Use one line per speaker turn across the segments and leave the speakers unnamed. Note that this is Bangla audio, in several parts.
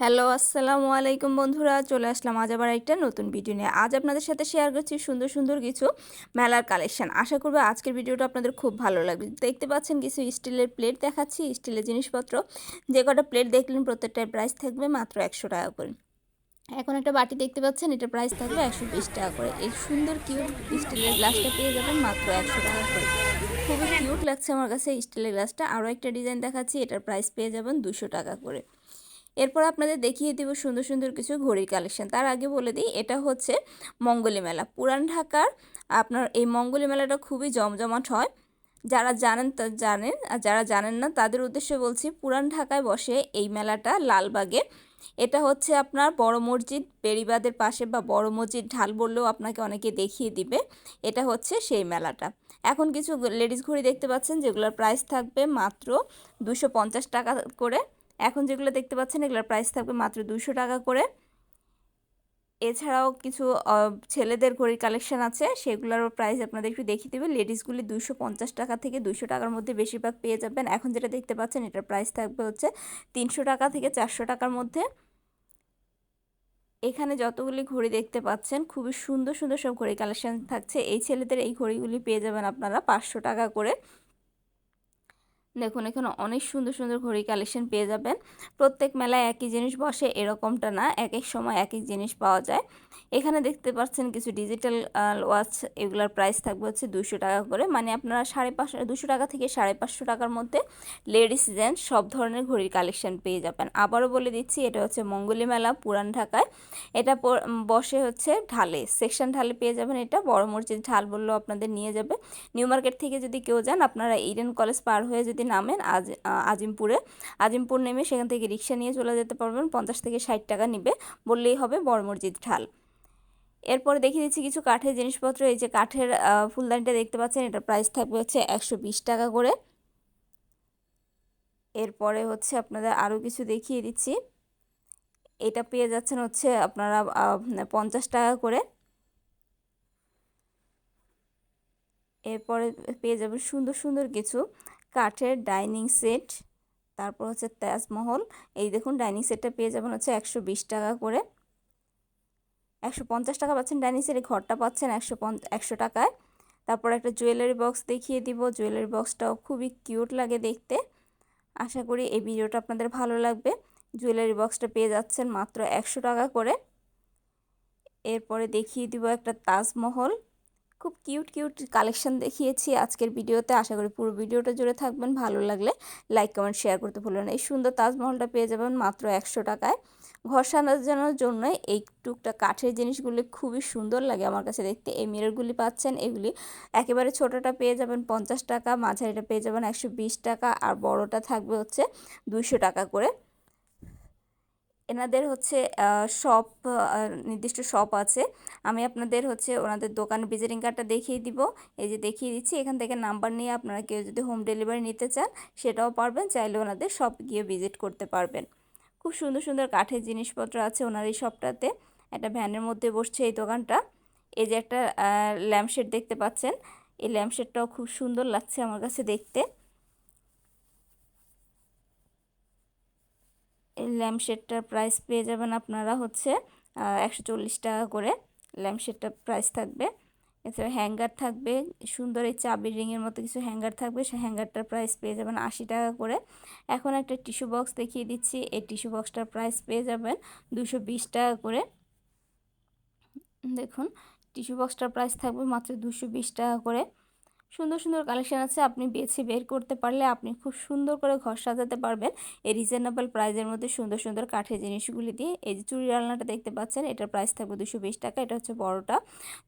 হ্যালো, আসসালামু আলাইকুম বন্ধুরা, চলে আসলাম আজ আবার একটা নতুন ভিডিও নিয়ে। আজ আপনাদের সাথে শেয়ার করছি সুন্দর সুন্দর কিছু মেলার কালেকশন আশা করব আজকের ভিডিওটা আপনাদের খুব ভালো লাগবে। দেখতে পাচ্ছেন কিছু স্টিলের প্লেট দেখাচ্ছি, স্টিলের জিনিসপত্র। যে কটা প্লেট দেখলেন প্রত্যেকটার প্রাইস থাকবে মাত্র একশো টাকা করে। এখন একটা বাটি দেখতে পাচ্ছেন এটার প্রাইস থাকবে একশো বিশ টাকা করে। এই সুন্দর কিউট স্টিলের গ্লাসটা পেয়ে যাবেন মাত্র একশো টাকা করে। খুবই কিউট লাগছে আমার কাছে স্টিলের গ্লাসটা আরও একটা ডিজাইন দেখাচ্ছি, এটার প্রাইস পেয়ে যাবেন দুশো টাকা করে। এরপর আপনাদের দেখিয়ে দেবো সুন্দর সুন্দর কিছু ঘড়ির কালেকশন। তার আগে বলে দিই, এটা হচ্ছে মঙ্গলী মেলা। পুরান ঢাকার আপনার এই মঙ্গলী মেলাটা খুবই জমজমাট হয়। যারা জানেন তা জানেন, আর যারা জানেন না, তাদের উদ্দেশ্যে বলছি পুরান ঢাকায় বসে এই মেলাটা লালবাগে। এটা হচ্ছে আপনার বড় মসজিদ বেরিবাদের পাশে বা বড় মসজিদ ঢাল বললেও আপনাকে অনেকে দেখিয়ে দিবে। এটা হচ্ছে সেই মেলাটা। এখন কিছু লেডিস ঘড়ি দেখতে পাচ্ছেন, যেগুলোর প্রাইস থাকবে মাত্র দুশো টাকা করে। এখন যেগুলো দেখতে পাচ্ছেন, এগুলোর প্রাইস থাকবে মাত্র দুশো টাকা করে। এছাড়াও কিছু ছেলেদের ঘড়ির কালেকশন আছে, সেগুলোরও প্রাইস আপনাদের একটু দেখিয়ে দেবে। লেডিসগুলি দুশো পঞ্চাশ টাকা থেকে দুশো টাকার মধ্যে বেশিরভাগ পেয়ে যাবেন। এখন যেটা দেখতে পাচ্ছেন, এটার প্রাইস থাকবে হচ্ছে তিনশো টাকা থেকে চারশো টাকার মধ্যে। এখানে যতগুলি ঘড়ি দেখতে পাচ্ছেন, খুবই সুন্দর সুন্দর সব ঘড়ি কালেকশন থাকছে। এই ছেলেদের এই ঘড়িগুলি পেয়ে যাবেন আপনারা পাঁচশো টাকা করে। দেখুন, এখানে অনেক সুন্দর সুন্দর ঘড়ি কালেকশন পেয়ে যাবেন। প্রত্যেক মেলায় একই জিনিস বসে, এরকমটা না। এক এক সময় এক এক জিনিস পাওয়া যায়। এখানে দেখতে পাচ্ছেন কিছু ডিজিটাল ওয়াচ এগুলোর প্রাইস থাকবে হচ্ছে দুশো টাকা করে। মানে আপনারা সাড়ে পাঁচশো দুশো টাকা থেকে সাড়ে পাঁচশো টাকার মধ্যে লেডিস জেন্টস সব ধরনের ঘড়ির কালেকশন পেয়ে যাবেন। আবারও বলে দিচ্ছি, এটা হচ্ছে মঙ্গলী মেলা, পুরান ঢাকায়। এটা বসে হচ্ছে ঢালে সেকশন ঢালে পেয়ে যাবেন এটা। বড় মসজিদ ঢাল বললেও আপনাদের নিয়ে যাবে। নিউ মার্কেট থেকে যদি কেউ যান, আপনারা ইডেন কলেজ পার হয়ে যদি নামেন আজ আজিমপুরে। আজিমপুর নেমে সেখান থেকে রিক্সা নিয়ে চলে যেতে পারবেন, পঞ্চাশ থেকে ষাট টাকা নিবে, বললেই হবে বড় মসজিদ ঢাল। এরপরে দেখিয়ে দিচ্ছি কিছু কাঠের জিনিসপত্র, এই যে কাঠের ফুলদানিটা দেখতে পাচ্ছেন, এটার প্রাইস থাকবে হচ্ছে একশো বিশ টাকা করে। এরপরে হচ্ছে আপনাদের আরও কিছু দেখিয়ে দিচ্ছি। এটা পেয়ে যাচ্ছেন হচ্ছে আপনারা পঞ্চাশ টাকা করে। এরপরে পেয়ে যাবেন সুন্দর সুন্দর কিছু। কাঠের ডাইনিং সেট, তারপর হচ্ছে তাজমহল। এই দেখুন, ডাইনিং সেটটা পেয়ে যাবেন হচ্ছে একশো বিশ টাকা করে। একশো পঞ্চাশ টাকা পাচ্ছেন ডাইনিং সেটে ঘরটা পাচ্ছেন একশো একশো টাকায়। তারপর একটা জুয়েলারি বক্স দেখিয়ে দিব। জুয়েলারি বক্সটাও খুবই কিউট লাগে দেখতে। আশা করি এই ভিডিওটা আপনাদের ভালো লাগবে। জুয়েলারি বক্সটা পেয়ে যাচ্ছেন মাত্র একশো টাকা করে। এরপরে দেখিয়ে দিব একটা তাজমহল। খুব কিউট কিউট কালেকশন দেখিয়েছি আজকের ভিডিওতে। আশা করি পুরো ভিডিওটা জুড়ে থাকবেন। ভালো লাগলে লাইক কমেন্ট শেয়ার করতে ভুলবেন এই সুন্দর তাজমহলটা পেয়ে যাবেন মাত্র একশো টাকায়। ঘর সাজানোর জন্য এই টুকটা কাঠের জিনিসগুলি খুবই সুন্দর লাগে আমার কাছে দেখতে। এই মিররগুলি পাচ্ছেন, এগুলি একেবারে ছোটোটা পেয়ে যাবেন পঞ্চাশ টাকা, মাঝারিটা পেয়ে যাবেন একশো বিশ টাকা, আর বড়টা থাকবে হচ্ছে দুইশো টাকা করে। এনাদের হচ্ছে শপ নির্দিষ্ট শপ আছে। আমি আপনাদের হচ্ছে ওনাদের দোকান ভিজিটিং কার্ডটা দেখিয়ে দিব। এই যে দেখিয়ে দিচ্ছি, এখান থেকে নাম্বার নিয়ে আপনারা কেউ যদি হোম ডেলিভারি নিতে চান, সেটাও পারবেন। চাইলে ওনাদের শপ গিয়ে ভিজিট করতে পারবেন। খুব সুন্দর সুন্দর কাঠের জিনিসপত্র আছে ওনার এই শপটাতে একটা ভ্যানের মধ্যে বসছে এই দোকানটা। এই যে একটা ল্যাম্পশেড দেখতে পাচ্ছেন। এই ল্যাম্পশেডটাও খুব সুন্দর লাগছে আমার কাছে দেখতে। ল্যাম্পশেডটার প্রাইস পেয়ে যাবেন আপনারা হচ্ছে একশো চল্লিশ টাকা করে ল্যাম্পশেডটার প্রাইস থাকবে। এছাড়া হ্যাঙ্গার থাকবে, সুন্দর এই চাবির রিংয়ের মতো কিছু হ্যাঙ্গার থাকবে, সে হ্যাঙ্গারটার প্রাইস পেয়ে যাবেন আশি টাকা করে। এখন একটা টিস্যু বক্স দেখিয়ে দিচ্ছি, এই টিস্যু বক্সটার প্রাইস পেয়ে যাবেন দুশো বিশ টাকা করে। দেখুন, টিস্যু বক্সটার প্রাইস থাকবে মাত্র দুশো বিশ টাকা করে। সুন্দর সুন্দর কালেকশান আছে, আপনি বেছে বের করতে পারলে আপনি খুব সুন্দর করে ঘর সাজাতে পারবেন। এই রিজনেবল প্রাইজের মধ্যে সুন্দর সুন্দর কাঠের জিনিসগুলি দিয়ে এই যে চুরি আলনাটা দেখতে পাচ্ছেন, এটার প্রাইস থাকবে দুশো বিশ টাকা, এটা হচ্ছে বড়টা।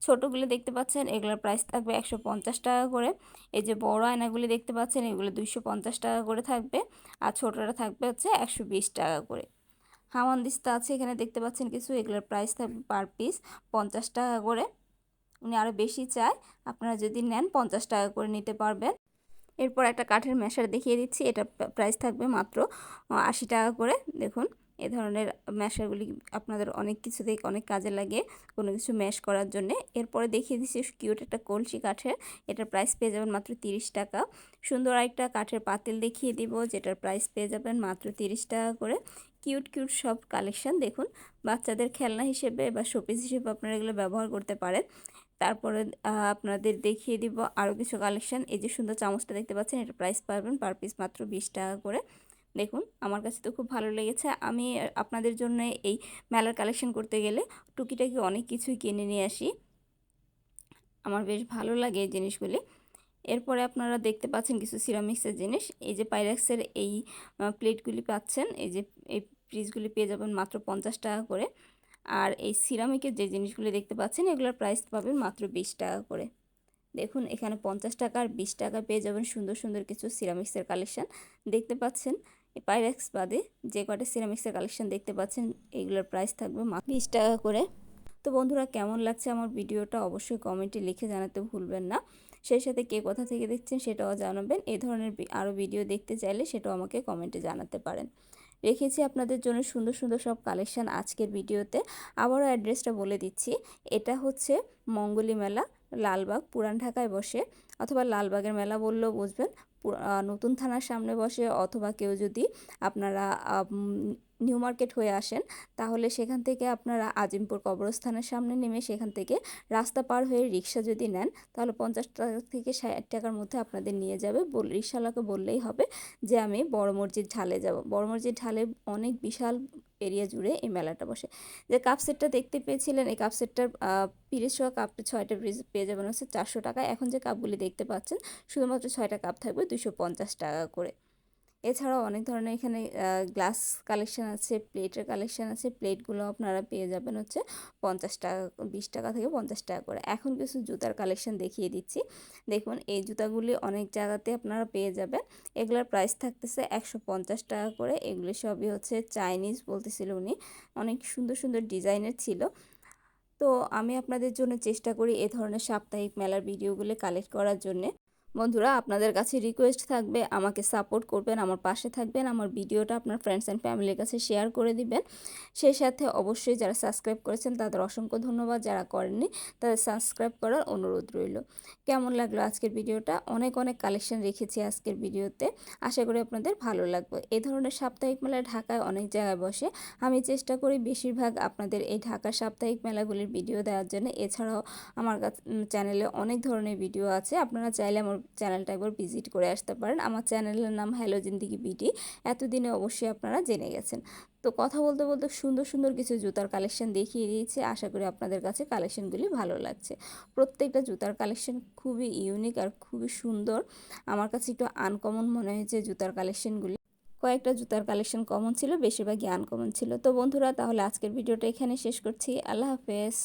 ছোটোগুলি দেখতে পাচ্ছেন, এগুলোর প্রাইস থাকবে একশো পঞ্চাশ টাকা করে। এই যে বড় আয়নাগুলি দেখতে পাচ্ছেন, এগুলো দুশো টাকা করে থাকবে। আর ছোটোটা থাকবে হচ্ছে একশো বিশ টাকা করে। হামান দিস্তা আছে, এখানে দেখতে পাচ্ছেন কিছু, এগুলোর প্রাইস থাকবে পার পিস পঞ্চাশ টাকা করে। উনি আরও বেশি চায়, আপনারা যদি নেন পঞ্চাশ টাকা করে নিতে পারবেন। এরপর একটা কাঠের ম্যাশার দেখিয়ে দিচ্ছি, এটা প্রাইস থাকবে মাত্র আশি টাকা করে। দেখুন, এ ধরনের ম্যাশারগুলি আপনাদের অনেক কিছু দেখে অনেক কাজে লাগে কোনো কিছু ম্যাশ করার জন্য। এরপরে দেখিয়ে দিচ্ছি কিউট একটা কলসি কাঠের, এটার প্রাইস পেয়ে যাবেন মাত্র তিরিশ টাকা। সুন্দর একটা কাঠের পাতিল দেখিয়ে দিব, যেটার প্রাইস পেয়ে যাবেন মাত্র তিরিশ টাকা করে। কিউট কিউট সব কালেকশন দেখুন, বাচ্চাদের খেলনা হিসেবে বা শোপিস হিসেবে আপনারা এগুলো ব্যবহার করতে পারেন। তারপরে আপনাদের দেখিয়ে দিব আরও কিছু কালেকশন এই যে সুন্দর চামচটা দেখতে পাচ্ছেন, এটা প্রাইস পাবেন পার পিস মাত্র বিশ টাকা করে। দেখুন, আমার কাছে তো খুব ভালো লেগেছে। আমি আপনাদের জন্য এই মেলার কালেকশন করতে গেলে টুকিটাকি অনেক কিছুই কিনে নিয়ে আসি। আমার বেশ ভালো লাগে এই জিনিসগুলি। এরপরে আপনারা দেখতে পাচ্ছেন কিছু সিরামিক্সের জিনিস। এই যে পাইরাক্সের এই প্লেটগুলি পাচ্ছেন, এই যে এই ফ্রিজগুলি পেয়ে যাবেন মাত্র পঞ্চাশ টাকা করে। আর এই সিরামিকের যে জিনিসগুলি দেখতে পাচ্ছেন, এগুলোর প্রাইস পাবেন মাত্র বিশ টাকা করে। দেখুন, এখানে পঞ্চাশ টাকা আর বিশ টাকা পেয়ে যাবেন সুন্দর সুন্দর কিছু সিরামিক্সের কালেকশান দেখতে পাচ্ছেন পাইরাক্স বাদে যে কটা সিরামিক্সের কালেকশান দেখতে পাচ্ছেন, এগুলোর প্রাইস থাকবে মাত্র বিশ টাকা করে। তো বন্ধুরা, কেমন লাগছে আমার ভিডিওটা অবশ্যই কমেন্টে লিখে জানাতে ভুলবেন না। সেই সাথে কে কোথা থেকে দেখছেন সেটাও জানাবেন। এই ধরনের আরও ভিডিও দেখতে চাইলে সেটাও আমাকে কমেন্টে জানাতে পারেন। রেখেছি আপনাদের জন্য সুন্দর সুন্দর সব কালেকশান আজকের ভিডিওতে। আবারও অ্যাড্রেসটা বলে দিচ্ছি। এটা হচ্ছে মঙ্গলি মেলা, লালবাগ, পুরান ঢাকায় বসে, অথবা লালবাগের মেলা বললেও বুঝবেন। নতুন থানার সামনে বসে, অথবা কেউ যদি আপনারা নিউ মার্কেট হয়ে আসেন, তাহলে সেখান থেকে আপনারা আজিমপুর কবরস্থানের সামনে নেমে সেখান থেকে রাস্তা পার হয়ে রিক্সা যদি নেন, তাহলে পঞ্চাশ টাকা থেকে ষাট টাকার মধ্যে আপনাদের নিয়ে যাবে। রিক্সাওয়ালাকে বললেই হবে যে, আমি বড় মসজিদ ঢালে যাব। বড় মসজিদ ঢালে অনেক বিশাল এরিয়া জুড়ে এই মেলাটা বসে। যে কাপ সেটটা দেখতে পেয়েছিলেন, এই কাপ সেটটার পিরিশ সহ কাপ ছয়টা পিরিস পেয়ে যাবেন হচ্ছে চারশো টাকা এখন যে কাপগুলি দেখতে পাচ্ছেন, শুধুমাত্র ছয়টা কাপ থাকবে দুশো পঞ্চাশ টাকা করে। এছাড়াও অনেক ধরনের এখানে গ্লাস কালেকশান আছে প্লেটের কালেকশান আছে প্লেটগুলো আপনারা পেয়ে যাবেন হচ্ছে পঞ্চাশ টাকা, বিশ টাকা থেকে পঞ্চাশ টাকা করে। এখন কিছু জুতার কালেকশান দেখিয়ে দিচ্ছি। দেখুন, এই জুতাগুলি অনেক জায়গাতে আপনারা পেয়ে যাবেন। এগুলোর প্রাইস থাকতেছে একশো পঞ্চাশ টাকা করে। এগুলি সবই হচ্ছে চাইনিজ বলতেছিল উনি। অনেক সুন্দর সুন্দর ডিজাইনের ছিল। তো আমি আপনাদের জন্য চেষ্টা করি এ ধরনের সাপ্তাহিক মেলার ভিডিওগুলি কালেক্ট করার জন্যে। বন্ধুরা, আপনাদের কাছে রিকোয়েস্ট থাকবে, আমাকে সাপোর্ট করবেন, আমার পাশে থাকবেন, আমার ভিডিওটা আপনার ফ্রেন্ডস অ্যান্ড ফ্যামিলির কাছে শেয়ার করে দিবেন। সেই সাথে অবশ্যই যারা সাবস্ক্রাইব করেছেন, তাদের অসংখ্য ধন্যবাদ, যারা করেননি, তাদের সাবস্ক্রাইব করার অনুরোধ রইল। কেমন লাগল আজকের ভিডিওটা? অনেক অনেক কালেকশন রেখেছি আজকের ভিডিওতে। আশা করি আপনাদের ভালো লাগবে। এই ধরনের সাপ্তাহিক মেলা ঢাকায় অনেক জায়গায় বসে আমি চেষ্টা করি বেশিরভাগ আপনাদের এই ঢাকার সাপ্তাহিক মেলাগুলির ভিডিও দেওয়ার জন্য। এছাড়াও আমার চ্যানেলে অনেক ধরনের ভিডিও আছে। আপনারা চাইলে আমার চ্যানেলটা একবার ভিজিট করে আসতে পারেন। আমার চ্যানেলের নাম হ্যালো জিন্দিগি বিডি। এতদিনে অবশ্যই আপনারা জেনে গেছেন। তো কথা বলতে বলতে সুন্দর সুন্দর কিছু জুতার কালেকশন দেখিয়ে দিয়েছি। আশা করি আপনাদের কাছে কালেকশনগুলি ভালো লাগছে। প্রত্যেকটা জুতার কালেকশন খুবই ইউনিক আর খুবই সুন্দর। আমার কাছে একটু আনকমন মনে হয়েছে জুতার কালেকশনগুলি। কয়েকটা জুতার কালেকশন কমন ছিল, বেশিরভাগই আনকমন ছিল। তো বন্ধুরা, তাহলে আজকের ভিডিওটা এখানে শেষ করছি। আল্লাহ হাফেজ।